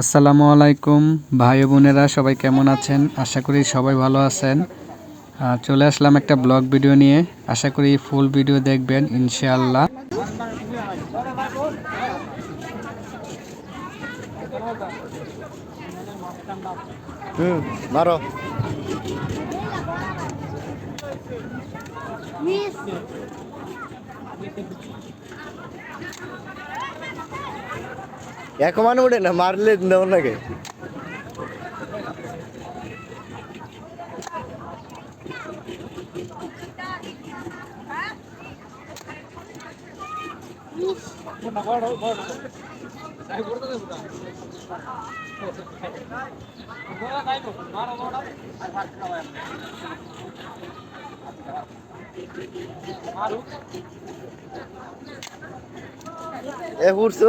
আসসালামু আলাইকুম ভাই বোনেরা সবাই কেমন আছেন? আশা করি সবাই ভালো আছেন। চলে আসলাম একটা ব্লগ ভিডিও নিয়ে। আশা করি ফুল ভিডিও দেখবেন ইনশাআল্লাহ। হুম মারো। এক মানে উঠে না মারলে দেব নাকি এ উঠছো